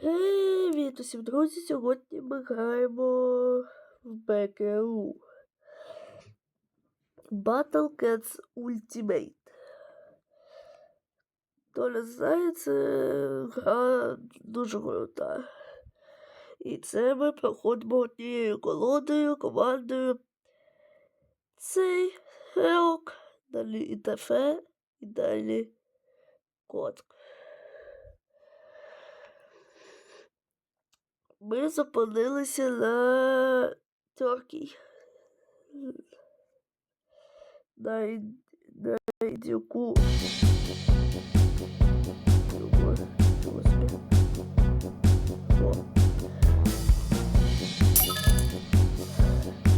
Привіт усім, друзі! Сьогодні ми граємо в БКУ. Battle Cats Ultimate. Хто не знає, це гра дуже крута. І це ми проходимо однією колодою, командою. Цей рок, далі ІТФ і далі код. Ми зупинилися на Туркій. На, на індюку.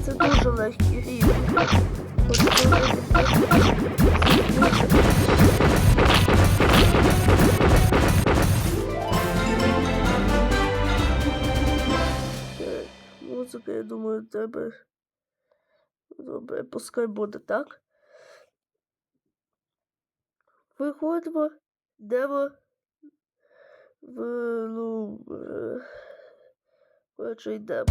Це дуже легкий рівень. Музика, я думаю, тебе. Добре, пускай буде так. Виходимо, йдемо в ну. Коротше, йдемо.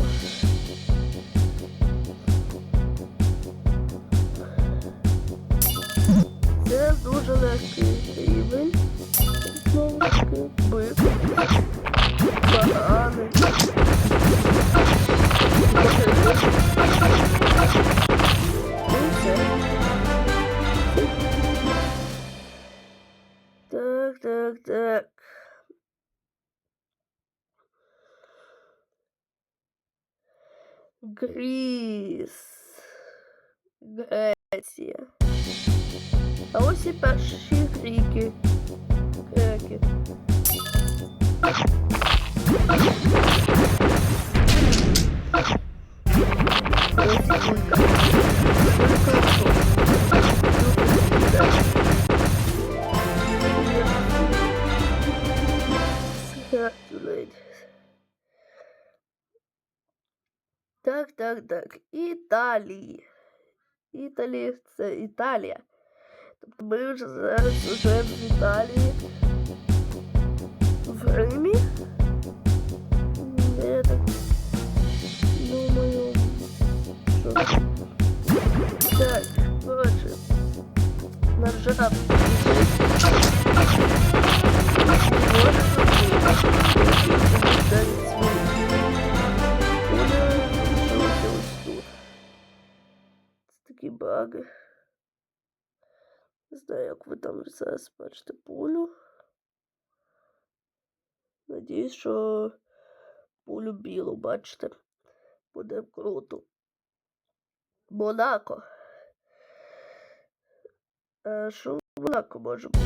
Це дуже легкий рівень. Знову таки, бик. Банани. Ну, все. Так, так, так. Гріс. Греція. А ось і перші гріки. Греки. Так, так, так. Італії. Італія це Італія. Тобто ми вже зараз вже в Італії. В Римі. Я так думаю. Так, коротше. Наш. Це такі баги. Не знаю, як ви там зараз бачите пулю. Надіюсь, що пулю білу бачите. Буде круто. Монако. А що Монако може бути?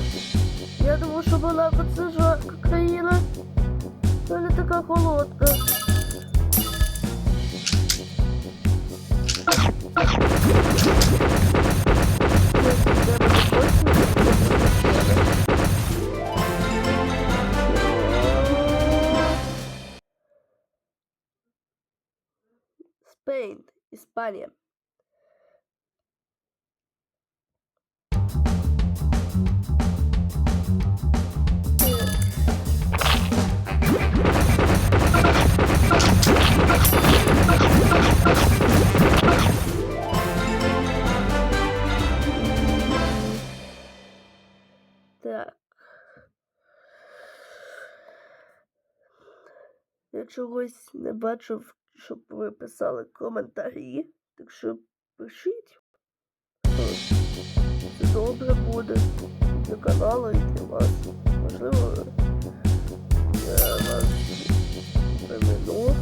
Я думав, що Монако це жарка країна. Не така холодна. Спейн, Іспанія. Я чогось не бачив, щоб ви писали коментарі. Так що пишіть. Добре буде для каналу і для вас. Можливо, я вас заміну.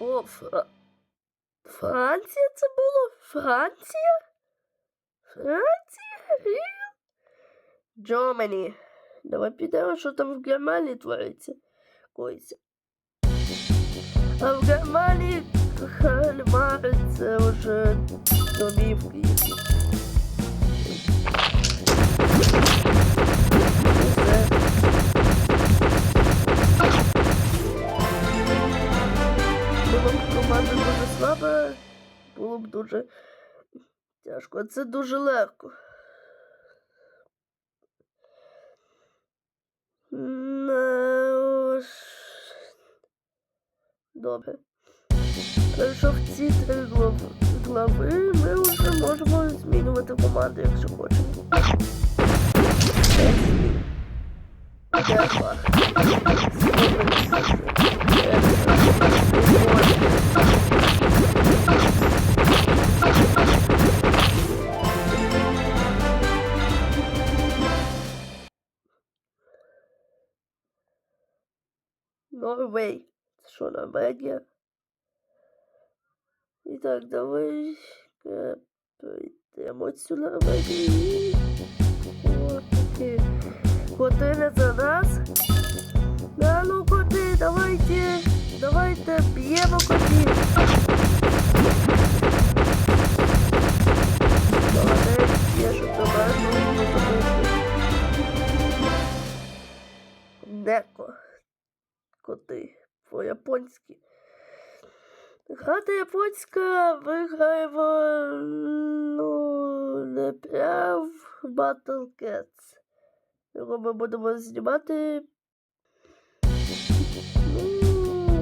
О, Фра... Франція це було? Франція? Франція? Ріл? Germany. Давай підемо, що там в Германії твориться. Койся. А в Германії кальмари це вже домівки. Все. Команда дуже було б дуже тяжко. А це дуже легко. Добре. Перейшов ці три глави, ми вже можемо змінювати команду, якщо хочемо. Це що, Норвегія? І так, давай е, перейдемо цю Норвегію. Коти не за нас. Да, ну коти, давайте, давайте б'ємо котів. Молодець, ну, забути. Неко. Коти по-японськи. Грати японська виграємо, ну, не прям в Battle Cats. Його ми будемо знімати. Ну,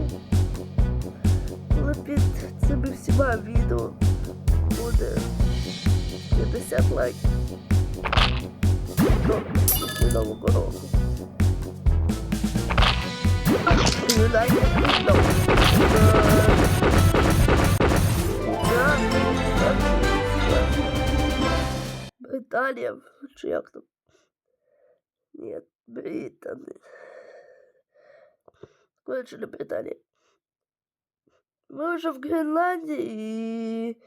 коли під цими всіма відео буде 50 лайків. Після нового року. Юнайтед відео. Британія, чи як там? Нет, Британия. Короче, не Британия. Мы уже в Гренландии и...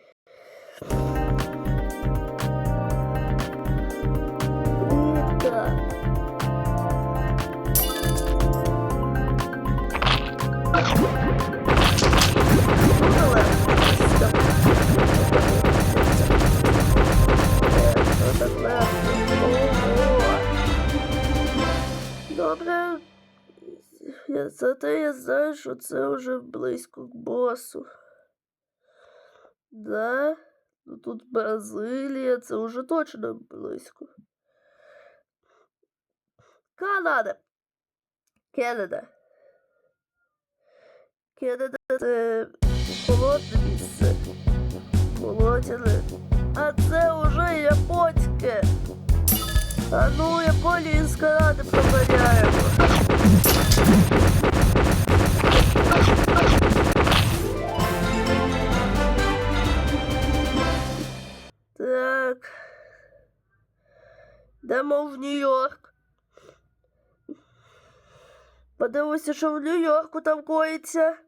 И да. Зате я знаю, що це вже близько к босу. Да? Ну тут Бразилія, це вже точно близько. Канада. Канада. Канада це холодне місце. Молодяне. А це уже японське. А ну, Японію з Канади проганяємо. Так. Дамо в Нью-Йорк. Подивимося, що в Нью-Йорку там коїться.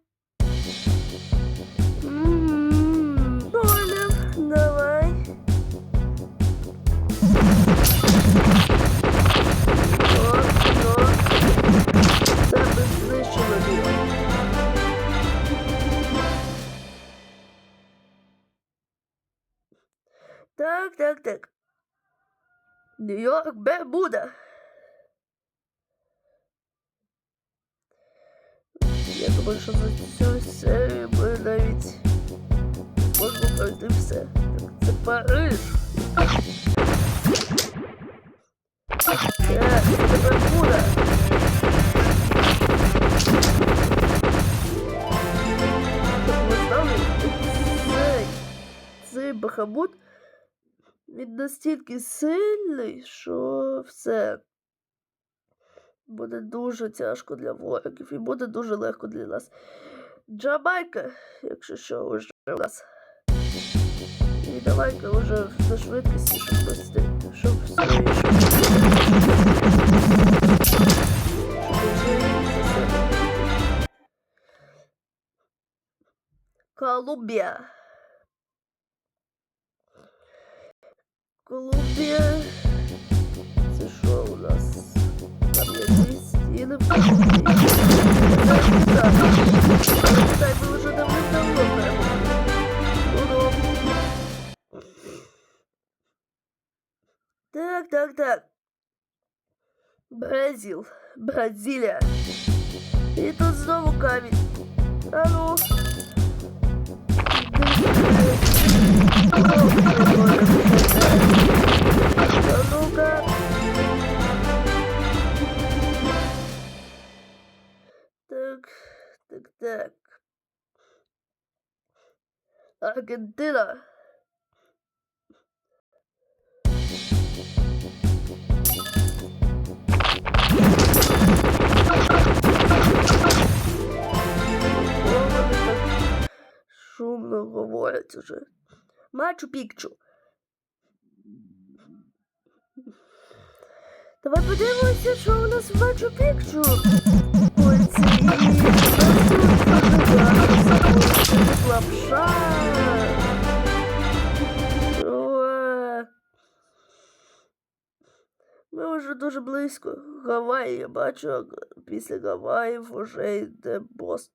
Так, так, так. Нью-Йорк Бермуда. Я думаю, що за цю серію ми навіть можемо пройти все. Так, це Париж. Так, це Бермуда. Цей бахамут він настільки сильний, що все буде дуже тяжко для ворогів і буде дуже легко для нас. Джамайка, якщо що, вже у нас. І давай-ка вже за швидкості, щоб вести, щоб себе. Колумбія. Колумбія. Це що у нас? Там є дві стіни. Так, ми вже давним-давно перемогли. Ну, добре. Так, так, так. Бразил. Бразилія. І тут знову камінь. А ну. Так Шумно говорять уже. Мачу Пікчу. Давай подивимося, що у нас в Мачу Пікчу. Ой, ці лапша. Уе. Ми вже дуже близько. Гаваї я бачу, після Гаваїв вже йде бос.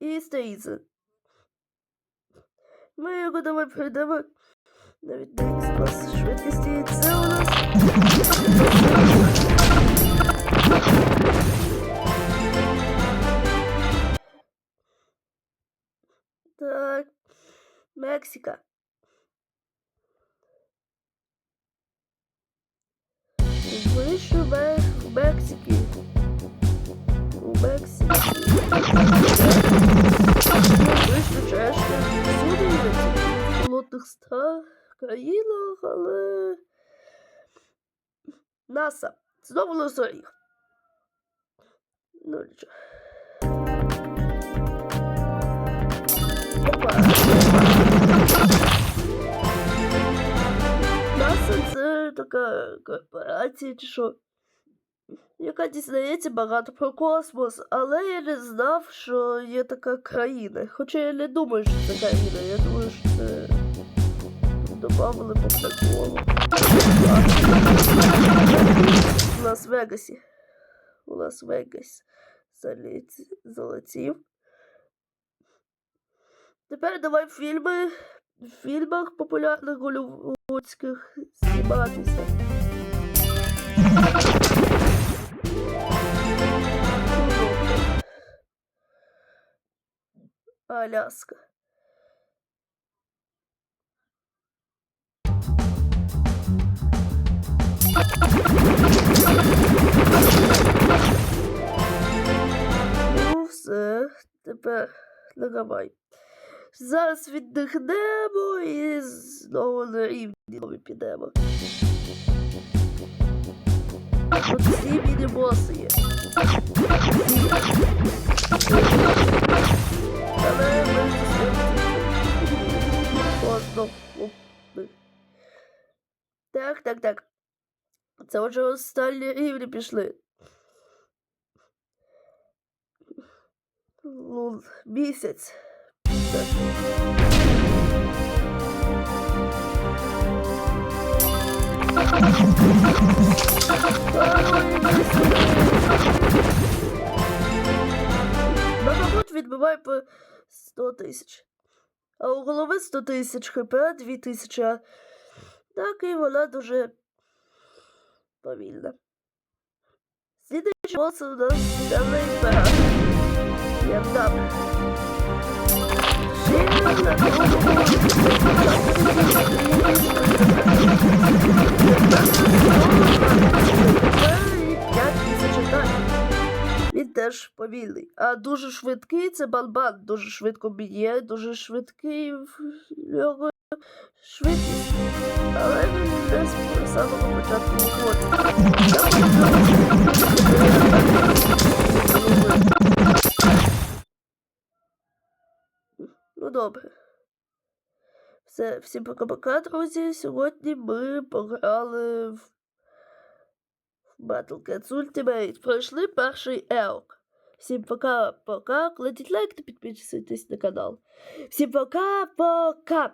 І стоїться. Ми його давай пройдемо. Навіть на експрес швидкості. Це у нас. Так. Мексика. Вище в Мексиці. У Мексиці. Вище чешка. Всюди є в ста країнах, але. НАСА. Знову носоріг. Ну нічого. Така корпорація чи що, яка дізнається багато про космос, але я не знав, що є така країна. Хоча я не думаю, що це країна, я думаю, що це добавили по приколу. У Лас-Вегасі. У Лас-Вегас заліт- залетів. Тепер давай фільми в фільмах популярних голівудських зніматися. Аляска. Ну, все, тепер на. Зараз віддихнемо і знову на рівні нові підемо. Всі міні-боси є. Так, так, так. Це вже останні рівні пішли. Ну, місяць. Так. Багабот відбиває по 100 тисяч. А у голови 100 тисяч хп, 2 тисячі. Так і вона дуже повільна. Слідуючий бос у нас темний імператор. Я дам. Він теж повільний. А дуже швидкий це банбан. Дуже швидко б'є, дуже швидкий в нього швидкість. Але він десь самого початку виходить. Добре. Все, всім пока-пока, друзі. Сьогодні ми пограли в Battle Cats Ultimate. Пройшли перший елк. Всім пока-пока. Кладіть лайк та підписуйтесь на канал. Всім пока-пока!